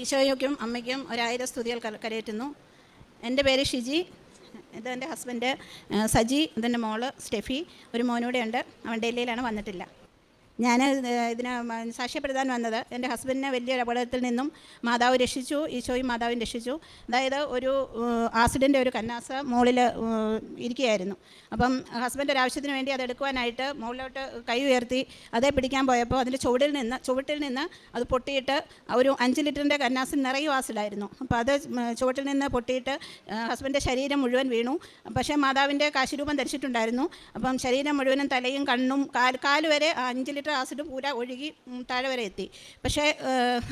ഈശോയ്ക്കും അമ്മയ്ക്കും ഒരായിരം സ്തുതികൾ കരയറ്റുന്നു. എന്റെ പേര് ഷിജി. ഇത് എന്റെ ഹസ്ബൻഡ് സജി ഇതെന്റെ മോൾ സ്റ്റെഫി. ഒരു മോനൂടെ ഉണ്ട്. അവൻ ഡൽഹിയിലാണ് വന്നിട്ടില്ല. ഞാൻ ഇതിന് സാക്ഷ്യപ്പെടുത്താൻ വന്നത് എന്റെ ഹസ്ബൻഡിനെ വലിയൊരു അപകടത്തിൽ നിന്നും മാതാവ് രക്ഷിച്ചു ഈശോയും മാതാവും രക്ഷിച്ചു. അതായത് ഒരു ആക്സിഡന്റ് ഒരു കന്നാസ മുകളിൽ ഇരിക്കുകയായിരുന്നു. അപ്പം ഹസ്ബൻഡ് ഒരു ആവശ്യത്തിന് വേണ്ടി അത് എടുക്കുവാനായിട്ട് മുകളിലോട്ട് കൈ ഉയർത്തി അതേ പിടിക്കാൻ പോയപ്പോൾ അതിന്റെ ചുവടിൽ നിന്ന് ചുവട്ടിൽ നിന്ന് അത് പൊട്ടിയിട്ട് ഒരു അഞ്ച് ലിറ്ററിന്റെ കന്നാസിൽ നിറയെ ആസിഡായിരുന്നു. അപ്പോൾ അത് ചുവട്ടിൽ നിന്ന് പൊട്ടിയിട്ട് ഹസ്ബൻഡിന്റെ ശരീരം മുഴുവൻ വീണു. പക്ഷേ മാതാവിന്റെ കാശിരൂപം ധരിച്ചിട്ടുണ്ടായിരുന്നു. അപ്പം ശരീരം മുഴുവനും തലയും കണ്ണും കാൽ കാൽ വരെ അഞ്ച് ലിറ്റർ ആസിഡ് പൂര ഒഴുകി താഴെ വരെ എത്തി. പക്ഷേ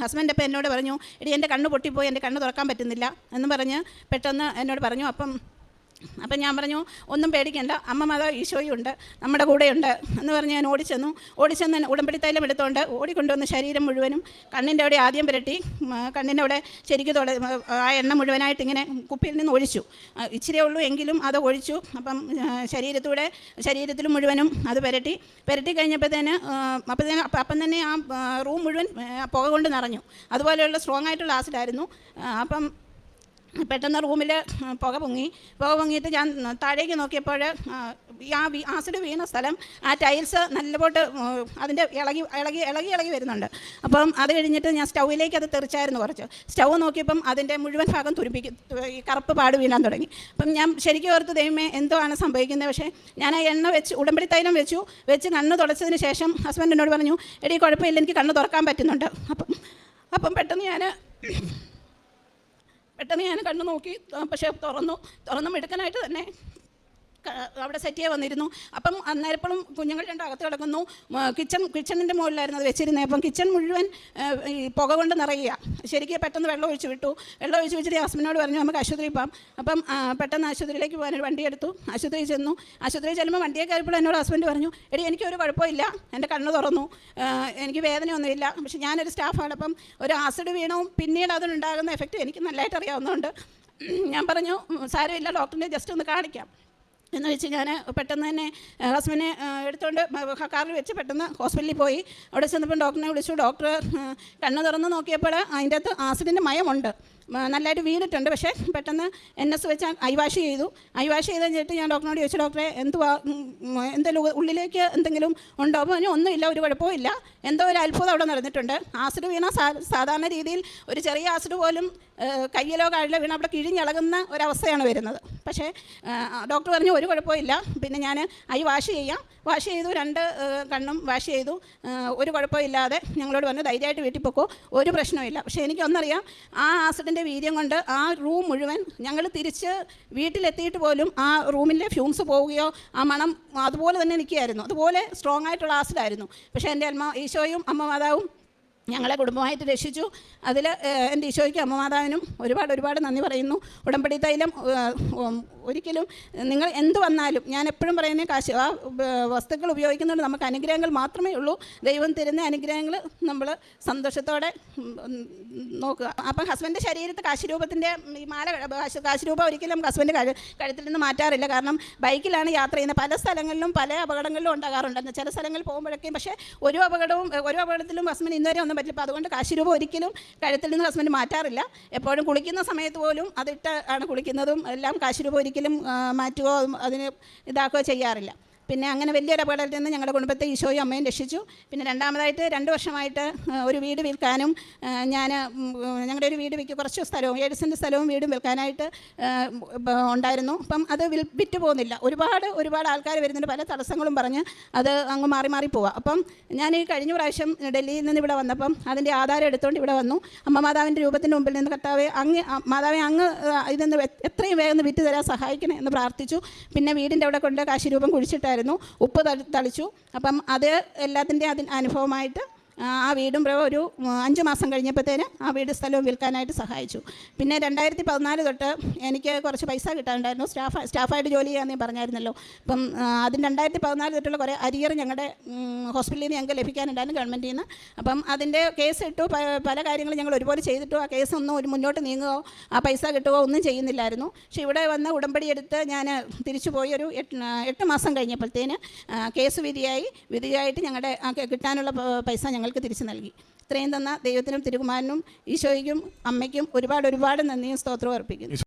ഹസ്ബൻഡ് അപ്പം എന്നോട് പറഞ്ഞു എടി എന്റെ കണ്ണ് പൊട്ടിപ്പോയി എന്റെ കണ്ണ് തുറക്കാൻ പറ്റുന്നില്ല എന്ന് പറഞ്ഞ് പെട്ടെന്ന് എന്നോട് പറഞ്ഞു അപ്പം അപ്പം ഞാൻ പറഞ്ഞു ഒന്നും പേടിക്കണ്ട. അമ്മ മാതാ ഈശോയും ഉണ്ട്. നമ്മുടെ കൂടെയുണ്ട്. എന്ന് പറഞ്ഞ് ഞാൻ ഓടിച്ചെന്നു. ഓടിച്ചെന്ന് ഉടമ്പടി തൈലം എടുത്തുകൊണ്ട് ഓടിക്കൊണ്ടുവന്ന് ശരീരം മുഴുവനും കണ്ണിന്റെ അവിടെ ആദ്യം പുരട്ടി കണ്ണിന്റെ അവിടെ ശരിക്കും തുട ആ എണ്ണ മുഴുവനായിട്ട് ഇങ്ങനെ കുപ്പിയിൽ നിന്ന് ഒഴിച്ചു. ഇച്ചിരി ഉള്ളൂ എങ്കിലും അത് ഒഴിച്ചു. അപ്പം ശരീരത്തൂടെ ശരീരത്തിൽ മുഴുവനും അത് പുരട്ടി. പുരട്ടി കഴിഞ്ഞപ്പോഴത്തേന് അപ്പോഴത്തേന് അപ്പം തന്നെ ആ റൂം മുഴുവൻ പുക കൊണ്ട് നിറഞ്ഞു. അതുപോലെയുള്ള സ്ട്രോങ് ആയിട്ടുള്ള ആസിഡായിരുന്നു അപ്പം പെട്ടെന്ന് റൂമിൽ പുക പൊങ്ങി. പുക പൊങ്ങിയിട്ട് ഞാൻ താഴേക്ക് നോക്കിയപ്പോൾ ആ ആസിഡ് വീണ സ്ഥലം ആ ടൈൽസ് നല്ലപോലെ അതിന്റെ ഇളകി ഇളകി ഇളകി ഇളകി വരുന്നുണ്ട്. അപ്പം അത് കഴിഞ്ഞിട്ട് ഞാൻ സ്റ്റൗവിലേക്ക് അത് തെറിച്ചായിരുന്നു കുറച്ച്. സ്റ്റൗ നോക്കിയപ്പം അതിന്റെ മുഴുവൻ ഭാഗം തുരുപ്പിക്കും ഈ കറുപ്പ് പാട് വീണാൻ തുടങ്ങി. അപ്പം ഞാൻ ശരിക്കും ഓർത്ത് ദൈവമേ എന്തോ ആണ് സംഭവിക്കുന്നത്. പക്ഷേ ഞാൻ ആ എണ്ണ വെച്ച് ഉടമ്പടി തൈലം വെച്ചു വെച്ച് കണ്ണ് തുടച്ചതിന് ശേഷം ഹസ്ബൻഡ് എന്നോട് പറഞ്ഞു എടീ കുഴപ്പമില്ല എനിക്ക് കണ്ണ് തുറക്കാൻ പറ്റുന്നുണ്ട്. അപ്പം അപ്പം പെട്ടെന്ന് ഞാൻ പെട്ടെന്ന് ഞാൻ കണ്ണു നോക്കി പക്ഷേ തുറന്നു തുറന്നു മെടുക്കാനായിട്ട് തന്നെ അവിടെ സെറ്റ് ചെയ്യാൻ വന്നിരുന്നു. അപ്പം അന്നേരപ്പോഴും കുഞ്ഞുങ്ങൾ രണ്ട് അകത്ത് കിടക്കുന്നു. കിച്ചൺ കിച്ചണിന്റെ മുകളിലായിരുന്നു അത് വെച്ചിരുന്നത്. അപ്പം കിച്ചൺ മുഴുവൻ ഈ പുക കൊണ്ട് നിറയുക. ശരിക്കും പെട്ടെന്ന് വെള്ളം ഒഴിച്ചു വിട്ടു. വെള്ളം ഒഴിച്ചു വെച്ചിട്ട് ഹസ്ബൻഡിനോട് പറഞ്ഞു നമുക്ക് ആശുപത്രിയിൽ പോകാം അപ്പം പെട്ടെന്ന് ആശുപത്രിയിലേക്ക് പോകാൻ ഒരു വണ്ടി എടുത്തു. ആശുപത്രിയിൽ ചെന്നു. ആശുപത്രിയിൽ ചെല്ലുമ്പോൾ വണ്ടിയെ കയറിയപ്പോൾ എന്നോട് ഹസ്ബൻഡ് പറഞ്ഞു എടി എനിക്കൊരു കുഴപ്പമില്ല. എന്റെ കണ്ണ് തുറന്നു. എനിക്ക് വേദനയൊന്നുമില്ല പക്ഷെ ഞാനൊരു സ്റ്റാഫാണ് അപ്പം ഒരു ആസിഡ് വീണവും പിന്നീട് അതിനുണ്ടാകുന്ന എഫക്റ്റ് എനിക്ക് നല്ലതായിട്ട് അറിയാവുന്നതുകൊണ്ട് ഞാൻ പറഞ്ഞു സാരമില്ല ഡോക്ടറിനെ ജസ്റ്റ് ഒന്ന് കാണിക്കാം. എന്ന് വെച്ച് ഞാൻ പെട്ടെന്ന് തന്നെ ഹസ്ബൻഡിനെ എടുത്തുകൊണ്ട് കാറിൽ വെച്ച് പെട്ടെന്ന് ഹോസ്പിറ്റലിൽ പോയി. അവിടെ ചെന്നപ്പോൾ ഡോക്ടറിനെ വിളിച്ചു. ഡോക്ടർ കണ്ണ് തുറന്ന് നോക്കിയപ്പോൾ അതിന്റെ അകത്ത് ആസിഡിന്റെ മയമുണ്ട്. നല്ലതായിട്ട് വീണിട്ടുണ്ട്. പക്ഷേ പെട്ടെന്ന് എൻ എസ് വെച്ച് ഐ വാഷ് ചെയ്തു. ഐ വാഷ് ചെയ്ത് കഴിഞ്ഞിട്ട് ഞാൻ ഡോക്ടറിനോട് ചോദിച്ചു ഡോക്ടറെ എന്തുവാ എന്തെങ്കിലും ഉള്ളിലേക്ക് എന്തെങ്കിലും ഉണ്ടോ? അപ്പോൾ അതിന് ഒന്നുമില്ല ഒരു കുഴപ്പവും ഇല്ല. എന്തോ ഒരു അത്ഭുതം അവിടെ നടന്നിട്ടുണ്ട്. ആസിഡ് വീണ സാധാരണ രീതിയിൽ ഒരു ചെറിയ ആസിഡ് പോലും കയ്യിലോ കാഴിലോ വീണ അവിടെ കിഴിഞ്ഞിളകുന്ന ഒരവസ്ഥയാണ് വരുന്നത്. പക്ഷേ ഡോക്ടർ പറഞ്ഞു ഒരു കുഴപ്പമില്ല. പിന്നെ ഞാൻ ഐ വാഷ് ചെയ്യാം. വാഷ് ചെയ്തു രണ്ട് കണ്ണും വാഷ് ചെയ്തു. ഒരു കുഴപ്പമില്ലാതെ ഞങ്ങളോട് പറഞ്ഞു ധൈര്യമായിട്ട് വീട്ടിൽ പൊക്കോ. ഒരു പ്രശ്നമില്ല പക്ഷേ എനിക്കൊന്നറിയാം ആ ആസിഡിന്റെ വീര്യം കൊണ്ട് ആ റൂം മുഴുവൻ ഞങ്ങൾ തിരിച്ച് വീട്ടിലെത്തിയിട്ട് പോലും ആ റൂമിലെ ഫ്യൂംസ് പോവുകയോ ആ മണം അതുപോലെ തന്നെ നിൽക്കുകയായിരുന്നു. അതുപോലെ സ്ട്രോങ് ആയിട്ടുള്ള ആസിഡായിരുന്നു. പക്ഷേ എന്റെ അമ്മ ഈശോയും അമ്മ മാതാവും ഞങ്ങളെ കുടുംബമായിട്ട് രക്ഷിച്ചു. അതിൽ എന്റെ ഈശോയ്ക്കും അമ്മമാതാവിനും ഒരുപാട് ഒരുപാട് നന്ദി പറയുന്നു. ഉടമ്പടി തൈലം ഒരിക്കലും നിങ്ങൾ എന്ത് വന്നാലും ഞാൻ എപ്പോഴും പറയുന്ന കാശ് ആ വസ്തുക്കൾ ഉപയോഗിക്കുന്നതുകൊണ്ട് നമുക്ക് അനുഗ്രഹങ്ങൾ മാത്രമേ ഉള്ളൂ. ദൈവം തരുന്ന അനുഗ്രഹങ്ങൾ നമ്മൾ സന്തോഷത്തോടെ നോക്കുക. അപ്പം ഹസ്ബൻഡ് ശരീരത്ത് കാശിരൂപത്തിന്റെ ഈ മാല കാശിരൂപം ഒരിക്കലും ഹസ്ബൻഡ് കഴു കഴുത്തിൽ നിന്ന് മാറ്റാറില്ല. കാരണം ബൈക്കിലാണ് യാത്ര ചെയ്യുന്നത്. പല സ്ഥലങ്ങളിലും പല അപകടങ്ങളിലും ഉണ്ടാകാറുണ്ട്. ചില സ്ഥലങ്ങളിൽ പോകുമ്പോഴൊക്കെയും പക്ഷേ ഒരു അപകടവും ഒരു അപകടത്തിലും ഹസ്ബൻഡ് ഇന്നുവരെ ഒന്നും പറ്റില്ല. അപ്പോൾ അതുകൊണ്ട് കാശിരൂപം ഒരിക്കലും കഴുത്തിൽ നിന്ന് ഹസ്ബൻഡ് മാറ്റാറില്ല. എപ്പോഴും കുളിക്കുന്ന സമയത്ത് പോലും അതിട്ട് ആണ് കുളിക്കുന്നതും. എല്ലാം കാശിരൂപം ഒരിക്കലും മാറ്റുകയോ അതിന് ഇതാക്കുകയോ ചെയ്യാറില്ല. പിന്നെ അങ്ങനെ വലിയൊരു അപകടത്തിൽ നിന്ന് ഞങ്ങളുടെ കുടുംബത്തെ ഈശോയും അമ്മയും രക്ഷിച്ചു. പിന്നെ രണ്ടാമതായിട്ട് രണ്ട് വർഷമായിട്ട് ഒരു വീട് വിൽക്കാനും ഞാൻ ഞങ്ങളുടെ ഒരു വീട് വിൽക്കും കുറച്ച് സ്ഥലവും ഏഴ് സെന്റ് സ്ഥലവും വീടും വിൽക്കാനായിട്ട് ഉണ്ടായിരുന്നു. അപ്പം അത് വിൽ വിറ്റ് പോകുന്നില്ല. ഒരുപാട് ഒരുപാട് ആൾക്കാർ വരുന്നുണ്ട്. പല തടസ്സങ്ങളും പറഞ്ഞ് അത് അങ്ങ് മാറി മാറി പോവാം. അപ്പം ഞാൻ ഈ കഴിഞ്ഞ പ്രാവശ്യം ഡൽഹിയിൽ നിന്ന് ഇവിടെ വന്നപ്പം അതിന്റെ ആധാരം എടുത്തുകൊണ്ട് ഇവിടെ വന്നു. അമ്മ മാതാവിന്റെ രൂപത്തിന്റെ മുമ്പിൽ നിന്ന് കർത്താവെ അങ്ങ് മാതാവെ അങ്ങ് ഇതൊന്ന് എത്രയും വേഗം വിറ്റ് തരാൻ സഹായിക്കണേ എന്ന് പ്രാർത്ഥിച്ചു. പിന്നെ വീടിന്റെ അവിടെ കൊണ്ട് കാശിരൂപം കുഴിച്ചിട്ടായിരുന്നു. ഉപ്പ് തളി തളിച്ചു. അപ്പം അത് എല്ലാത്തിന്റെയും അതിന് അനുഭവമായിട്ട് ആ വീടും പ്ര- ഒരു അഞ്ച് മാസം കഴിഞ്ഞപ്പോഴത്തേന് ആ വീട് സ്ഥലവും വിൽക്കാനായിട്ട് സഹായിച്ചു. പിന്നെ രണ്ടായിരത്തി പതിനാല് തൊട്ട് എനിക്ക് കുറച്ച് പൈസ കിട്ടാനുണ്ടായിരുന്നു. സ്റ്റാഫ് സ്റ്റാഫായിട്ട് ജോലി ചെയ്യാമെന്ന് ഞാൻ പറഞ്ഞായിരുന്നല്ലോ. അപ്പം അതിന് രണ്ടായിരത്തി പതിനാല് തൊട്ടുള്ള കുറേ അരിയർ ഞങ്ങളുടെ ഹോസ്പിറ്റലിൽ നിന്ന് ഞങ്ങൾക്ക് ലഭിക്കാനുണ്ടായിരുന്നു ഗവൺമെന്റിൽ നിന്ന്. അപ്പം അതിന്റെ കേസ് ഇട്ടു. പല കാര്യങ്ങളും ഞങ്ങൾ ഒരുപോലെ ചെയ്തിട്ടു. ആ കേസ് ഒന്നും ഒരു മുന്നോട്ട് നീങ്ങുകയോ ആ പൈസ കിട്ടുകയോ ഒന്നും ചെയ്യുന്നില്ലായിരുന്നു. പക്ഷേ ഇവിടെ വന്ന് ഉടമ്പടി എടുത്ത് ഞാൻ തിരിച്ചു പോയി ഒരു എട്ട് മാസം കഴിഞ്ഞപ്പോഴത്തേന് കേസ് വിധിയായി. വിധിയായിട്ട് ഞങ്ങളുടെ കിട്ടാനുള്ള പൈസ ഞങ്ങൾ ഞങ്ങൾക്ക് തിരിച്ചു നൽകി. ഇത്രയും തന്ന ദൈവത്തിനും തിരുകുമാരനും ഈശോയ്ക്കും അമ്മയ്ക്കും ഒരുപാട് ഒരുപാട് നന്ദിയും സ്തോത്രവും അർപ്പിക്കുന്നു.